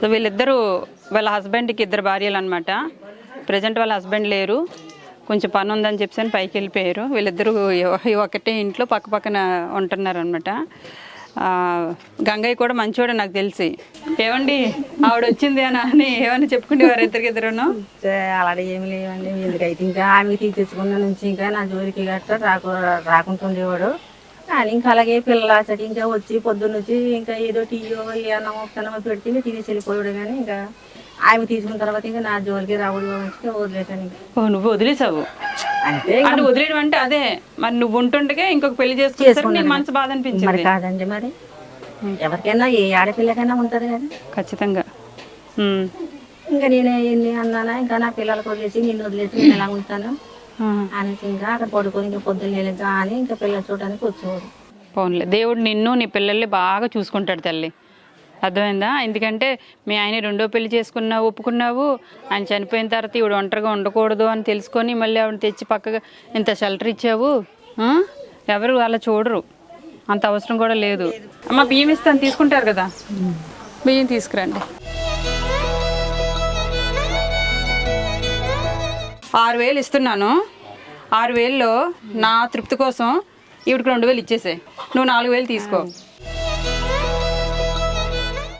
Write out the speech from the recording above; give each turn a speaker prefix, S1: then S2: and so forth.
S1: So వీళ్ళిద్దరూ వాళ్ళ హస్బెండ్కి ఇద్దరు భార్యలు అనమాట ప్రజెంట్ వాళ్ళ హస్బెండ్ లేరు. కొంచెం పని ఉందని చెప్పి పైకి వెళ్ళిపోయారు. వీళ్ళిద్దరూ ఈ ఒకటే ఇంట్లో పక్క పక్కన ఉంటున్నారు అనమాట గంగయ్య కూడా మంచివాడు నాకు తెలిసి. ఏమండి ఆవిడ వచ్చింది అని అని ఏమని చెప్పుకునేవారు ఇద్దరికిద్దరును
S2: అలాంటి ఏమి లేవండి. ఎందుకైతే ఇంకా ఆమె తీసేసుకున్న నుంచి ఇంకా నా జోలికి గట్రా రాకు రాకుంటుండేవాడు. కానీ ఇంకా అలాగే పిల్లలు అసలు ఇంకా వచ్చి పొద్దున్న వచ్చి ఇంకా ఏదో టీయో అన్నమో పెన్నమో పెడితే ఇంకా తినేసి వెళ్ళిపోయాడు కానీ ఇంకా ఆమె తీసుకున్న తర్వాత ఇంకా నా జోలికి రావడం వదిలేసాను ఇంకా
S1: నువ్వు వదిలేసావు? అంటే వదిలేయడం అంటే అదే. మరి నువ్వు ఉంటుండగా ఇంకొక పెళ్ళి నీకు మనసు బాధ
S2: మరి
S1: అనిపించింది
S2: కాదండి మరి. ఎవరికైనా ఏ ఆడపిల్లకైనా ఉంటది కదా.
S1: ఖచ్చితంగా.
S2: ఇంకా నేను ఎన్ని అన్నానా? ఇంకా నా పిల్లలకు వదిలేసి నిన్ను వదిలేసి నేను ఎలా ఉంటాను. అనేసి ఇంకా అక్కడ పడుకొని ఇంకా పొద్దున్న కానీ ఇంకా పిల్లలు చూడడానికి వచ్చేవారు.
S1: పోన్లే. దేవుడు నిన్ను నీ పిల్లల్ని బాగా చూసుకుంటాడు తల్లి. అర్థమైందా? ఎందుకంటే మీ ఆయన రెండో పెళ్ళి చేసుకున్నావు ఒప్పుకున్నావు ఆయన చనిపోయిన తర్వాత ఇవిడు ఒంటరిగా ఉండకూడదు అని తెలుసుకొని మళ్ళీ ఆవిడ తెచ్చి పక్కగా ఇంత షెల్టర్ ఇచ్చావు ఎవరు అలా చూడరు. అంత అవసరం కూడా లేదు. అమ్మ బియ్యం ఇస్తాను తీసుకుంటారు కదా? బియ్యం తీసుకురండి. ఆరు వేలు ఇస్తున్నాను. ఆరు వేల్లో నా తృప్తి కోసం ఈవిడికి రెండు వేలు ఇచ్చేసాయి. నువ్వు నాలుగు వేలు తీసుకో.